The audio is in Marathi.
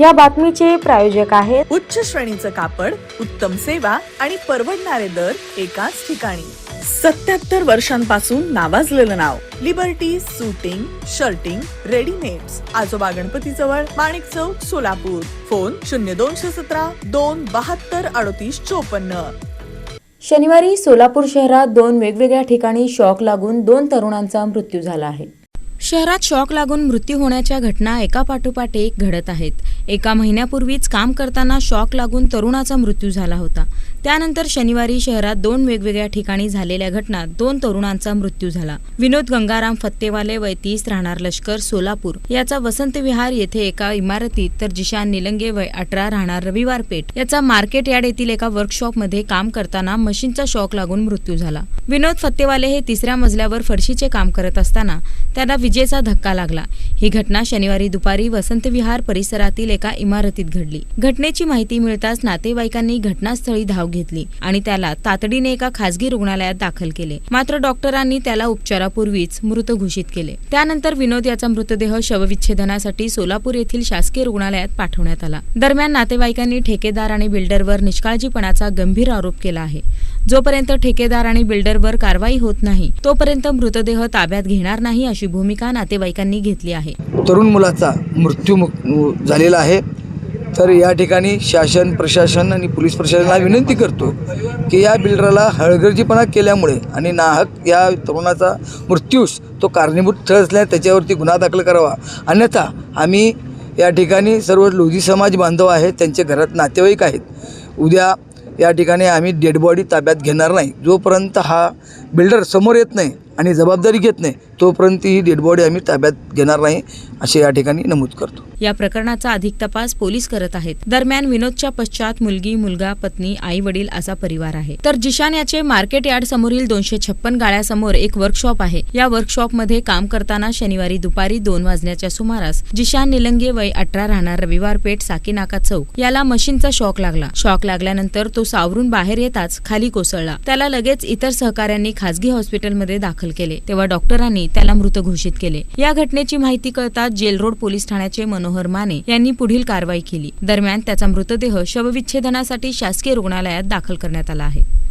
या बातमीचे प्रायोजक आहेत उच्च श्रेणीचं कापड उत्तम सेवा आणि परवडणारे दर एकाच ठिकाणी. सत्याहत्तर वर्षांपासून नावाजलेलं नाव लिबर्टी सुटिंग शर्टिंग रेडीमेड्स आजोबा गणपती जवळ माणिक चौक सोलापूर. फोन शून्य दोनशे सतरा दोन बहात्तर अडतीस चोपन्न. शनिवारी सोलापूर शहरात दोन वेगवेगळ्या ठिकाणी शॉक लागून दोन तरुणांचा मृत्यू झाला आहे. शहरात शॉक लागून मृत्यू होण्याच्या घटना एका पाठोपाठ एक घडत आहेत. एका महिन्यापूर्वीच काम करताना शॉक लागून तरुणाचा मृत्यू झाला होता. त्यानंतर शनिवारी शहरात दोन वेगवेगळ्या ठिकाणी झालेल्या घटनात दोन तरुणांचा मृत्यू झाला. विनोद गंगाराम फत्तेवाले वय तीस राहणार लष्कर सोलापूर. याचा वसंत विहार येथे एका इमारतीत तर जिशान निलंगे वय अठरा राहणार रविवार पेठ. याचा मार्केट यार्ड येथील एका वर्कशॉपमध्ये काम करताना मशीनचा शॉक लागून मृत्यू झाला. विनोद फत्तेवाले हे तिसऱ्या मजल्यावर फरशीचे काम करत असताना त्यांना विजेचा धक्का लागला. ही घटना शनिवारी दुपारी वसंत विहार परिसरातील एका इमारतीत घडली. घटनेची माहिती मिळताच नातेवाईकांनी घटनास्थळी धाव घेतली आणि त्याला तातडीने एका खासगी रुग्णालयात दाखल केले. मात्र डॉक्टरांनी त्याला उपचारापूर्वीच मृत घोषित केले. त्यानंतर विनोद याचा मृतदेह शवविच्छेदनासाठी सोलापूर येथील शासकीय रुग्णालयात पाठवण्यात आला. दरम्यान नातेवाईकांनी ठेकेदार आणि बिल्डरवर निष्काळजीपणाचा गंभीर आरोप केला आहे. जोपर्यंत ठेकेदार आणि बिल्डरवर कारवाई होत नाही तोपर्यंत मृतदेह ताब्यात घेणार नाही अशी भूमिका नातेवाईकांनी घेतली आहे. तरुण मुलाचा मृत्यू झालेला आहे. तर या ठिकाणी शासन प्रशासन आणि पोलीस प्रशासनाला विनंती करतो की या बिल्डरला हळगर्जीपणा केल्यामुळे आणि नाहक या तरुणाचा मृत्यूस तो कारणीभूत ठरल्याने त्याच्यावरती गुन्हा दाखल करावा. अन्यथा आम्ही या ठिकाणी सर्व लोधी समाज बांधव आहेत त्यांचे घरात नातेवाईक आहेत. उद्या या ठिकाणी आम्ही डेड बॉडी ताब्यात घेणार नाही. जोपर्यंत हा बिल्डर समोर येत नाही आणि जबाबदारी घेत नाही तोपर्यंत ही डेड बॉडी आम्ही ताब्यात घेणार नाही असे या ठिकाणी नमूद करतो. या प्रकरणाचा अधिक तपास पोलीस करत आहेत. दरम्यान विनोदच्या पश्चात मुलगी मुलगा पत्नी आई वडील असा परिवार आहे. तर जिशान याचे मार्केट यार्ड समोरील दोनशे छप्पन गाळ्यासमोर एक वर्कशॉप आहे. या वर्कशॉपमध्ये काम करताना शनिवारी दुपारी दोन वाजण्याच्या सुमारास जिशान निलंगे वय अठरा राहणार रविवार पेठ साकीनाका चौक. याला मशीनचा शॉक लागला. शॉक लागल्यानंतर तो सावरून बाहेर येताच खाली कोसळला. त्याला लगेच इतर सहकाऱ्यांनी खासगी हॉस्पिटलमध्ये दाखल केले तेव्हा डॉक्टरांनी त्याला मृत घोषित केले. या घटनेची माहिती कळताच जेल रोड पोलीस ठाण्याचे मनोहर माने यांनी पुढील कारवाई केली. दरम्यान त्याचा मृतदेह शवविच्छेदनासाठी शासकीय रुग्णालयात दाखल करण्यात आला आहे.